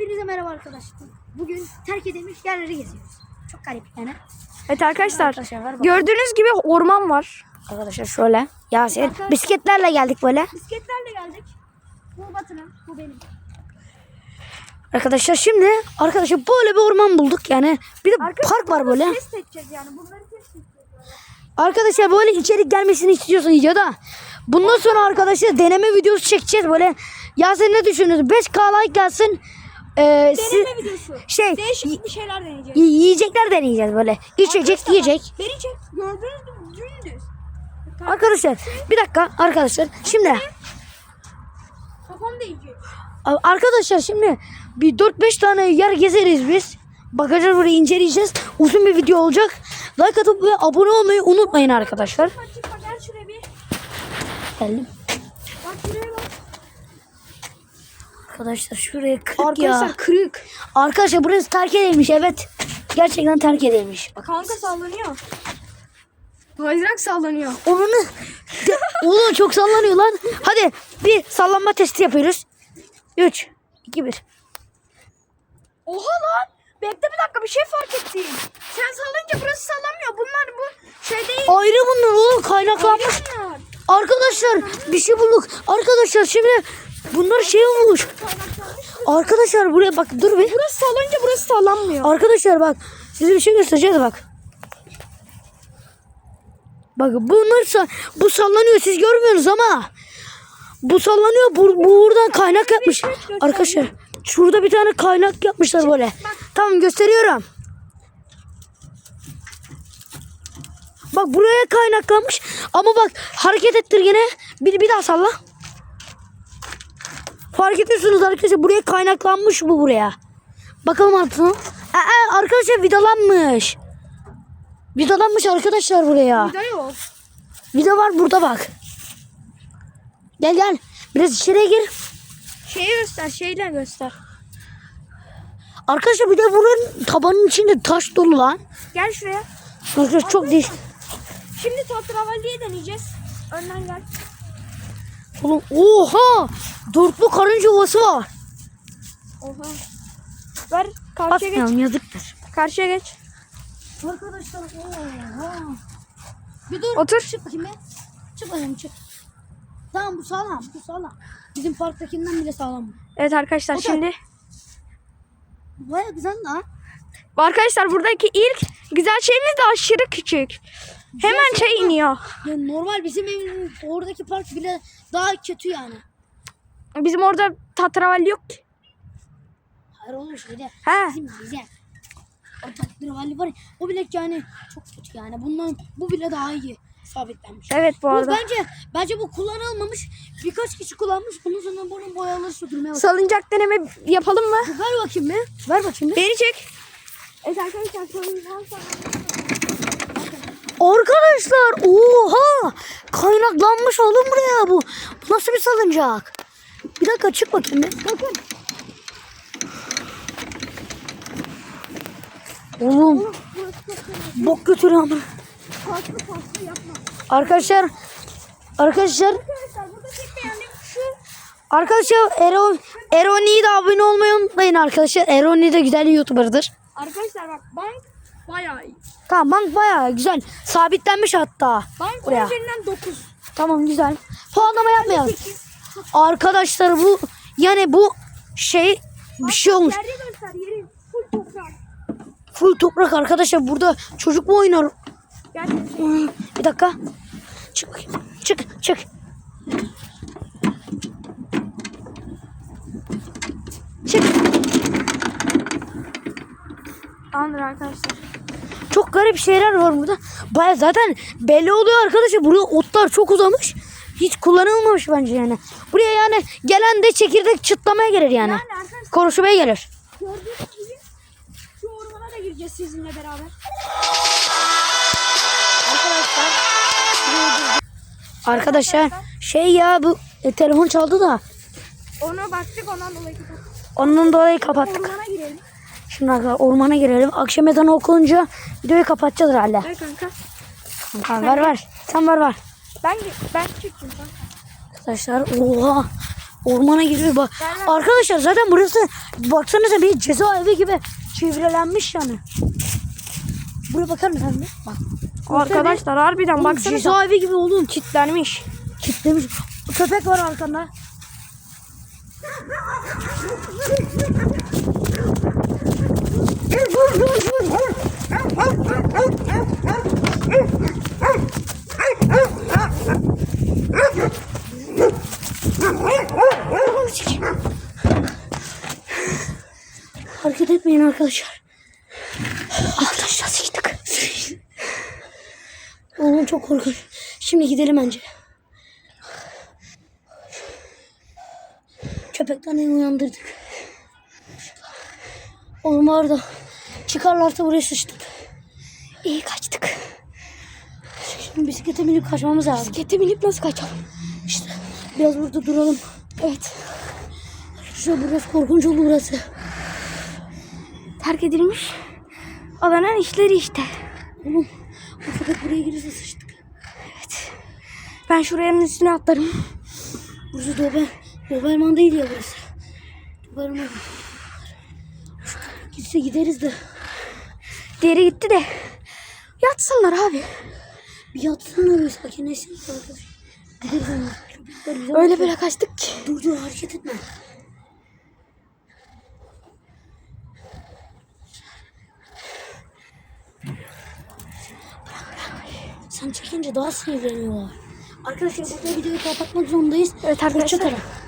Hepinize merhaba arkadaşlar. Bugün terk edilmiş yerleri geziyoruz. Çok garip yani. Evet arkadaşlar Arkadaşlar gördüğünüz gibi orman var. Arkadaşlar şöyle. Yasin. Bisikletlerle geldik böyle. Bisikletlerle geldik. Bu Batı'nın, bu benim. Arkadaşlar şimdi arkadaşlar böyle bir orman bulduk yani. Bir de park var böyle. Test edeceğiz yani. Bunları test edeceğiz. Arkadaşlar böyle içerik gelmesini istiyorsun ya da bundan sonra arkadaşlar deneme videosu çekeceğiz böyle. Yasin ne düşünüyorsun? 5K like gelsin. Ee, siz- Deneme videosu. şey Değişik bir şeyler deneyeceğiz. y- yiyecekler deneyeceğiz böyle. İçecek, Arkadaşlar yiyecek. bak, Beni çek. Gördünüz mü? Dümdüz. Arkadaşlar bir dakika arkadaşlar. Şimdi Kafam değecek. a- arkadaşlar şimdi bir 4-5 tane yer gezeriz biz. Bakacağız burayı inceleyeceğiz. Uzun bir video olacak. Like atıp ve abone olmayı unutmayın arkadaşlar. Bak gel şuraya bir. Geldim. Bak şuraya bak. Arkadaşlar şuraya kırık ya. Arkadaşlar kırık. Arkadaşlar burası terk edilmiş evet. Gerçekten terk edilmiş. Bak Kanka sallanıyor. Bayrak sallanıyor. onu Oğlum çok sallanıyor lan. Hadi bir sallanma testi yapıyoruz. 3 2 1. Oha lan. Bekle bir dakika bir şey fark ettim. Sen sallayınca burası sallanmıyor. Bunlar bu şey değil. Ayrı bunlar oğlum kaynaklanmış. Bunlar. Arkadaşlar bir şey bulduk. Arkadaşlar şimdi bunlar şey olmuş. Arkadaşlar buraya bak dur bir. Burası sallanınca burası sallanmıyor. Arkadaşlar bak size bir şey göstereceğiz bak. Bak bunlar bu sallanıyor siz görmüyorsunuz ama bu sallanıyor bu, bu buradan kaynak yapmış. Arkadaşlar şurada bir tane kaynak yapmışlar böyle. Tamam gösteriyorum. Bak buraya kaynaklanmış ama bak hareket ettir gene. Bir, bir daha salla. Fark ediyorsunuz arkadaşlar buraya kaynaklanmış bu buraya. Bakalım altına. Aa, arkadaşlar vidalanmış. Vidalanmış arkadaşlar buraya. Vida yok. Vida var burada bak. Gel gel. Biraz içeriye gir. Şeyi göster, şeyle göster. Arkadaşlar bir de buranın tabanın içinde taş dolu lan. Gel şuraya. Arkadaşlar çok değişik. Şimdi tatravalliye deneyeceğiz. Önden gel. Oğlum, oha! Dörtlü karınca ovası var. Oha. Ver karşıya geç. Basmayalım yazıktır. Karşıya geç. Arkadaşlar oha. Bir dur. Otur. Çık bakayım be. Çık bakayım çık. Tamam bu sağlam. Bu sağlam. Bizim parktakinden bile sağlam. bu. Evet arkadaşlar Otur. şimdi. Baya güzel lan. Arkadaşlar buradaki ilk güzel şeyimiz de aşırı küçük. Hemen şey iniyor. Ya normal bizim evin oradaki park bile daha kötü yani. Bizim orada tatravalli yok ki. Hayır oğlum şeyde. He. Bizim bize. O takdirvalli var ya, o bile yani çok kötü yani. Bundan bu bile daha iyi sabitlenmiş. Evet bu Bu arada. bence bence bu kullanılmamış. Birkaç kişi kullanmış. Bunun sonra bunun boyaları sürdürmeye bak. Salıncak deneme yapalım mı? Ver bakayım bir. Ver bakayım bir. Beni çek. Evet arkadaşlar salıncak Arkadaşlar oha kaynaklanmış oğlum buraya bu. Bu nasıl bir salıncak? Bir dakika çık bakayım bir. Bakın. Oğlum bok götürüyor ama. Arkadaşlar arkadaşlar Arkadaşlar burada tek beğendiğim şu. arkadaşlar Ero Eroni'yi de abone olmayı unutmayın arkadaşlar. Eroni de güzel YouTuber'dır. Arkadaşlar bak bank bayağı iyi. Tamam bank bayağı güzel. Sabitlenmiş hatta. Bank Buraya. üzerinden 9. Tamam güzel. Puanlama yapmayalım. Arkadaşlar bu yani bu şey bir şey olmuş. Yerde göster yeri. Full toprak. Full toprak arkadaşlar. Burada çocuk mu oynar? Gerçekten. Bir dakika. Çık. Çık çık. Çık. Tamamdır arkadaşlar. Çok garip şeyler var burada. Baya zaten belli oluyor arkadaşlar. Burada otlar çok uzamış. Hiç kullanılmamış bence yani. Buraya yani gelen de çekirdek çıtlamaya gelir yani. Yani arkadaşlar Konuşmaya gelir. gördüğünüz gibi şu ormana da gireceğiz sizinle beraber. Arkadaşlar şey ya bu e, telefon çaldı da Ona baktık ondan dolayı kapattık. ondan dolayı kapattık. Ormana girelim. Şimdi arkadaşlar ormana girelim. Akşam ezanı okununca videoyu kapatacağız herhalde. Evet kanka. Tamam ver ver. Sen ver ver. Ben ben çıktım kanka. Arkadaşlar oha. Ormana giriyor bak. Arkadaşlar zaten burası baksanıza bir cezaevi gibi çevrelenmiş yani. Buraya bakar mısın? Bak. Arkadaşlar harbiden Oğlum, baksana. cezaevi gibi oğlum. Kitlenmiş. Kitlemiş. Köpek var arkanda. Hareket etmeyin arkadaşlar. Arkadaşlar sıçtık. Oğlum çok korkunç. Şimdi gidelim bence. Köpekten uyandırdık. Oğlum orada. Çıkarlarsa buraya sıçtık. İyi kaçtık. Şimdi bisiklete binip kaçmamız lazım. Bisiklete binip nasıl kaçalım? İşte biraz burada duralım. Evet. Şurada burası korkunç oldu burası. Terk edilmiş. Alanın işleri işte. Oğlum bu köpek buraya girerse sıçtık. Ben şuranın üstüne atlarım. Burası Dober, Doberman değil ya burası. Doberman. Gitse gideriz de. Diğeri gitti de. Yatsınlar abi. Bir yatsınlar bir sakinleşsin arkadaş. Gideriz ama. Köpekler bize Öyle böyle kaçtık ki. Dur dur hareket etme. Sen çekince daha sinirleniyorlar. Arkadaşlar burada videoyu kapatmak zorundayız. Evet arkadaşlar. Hoşçakalın.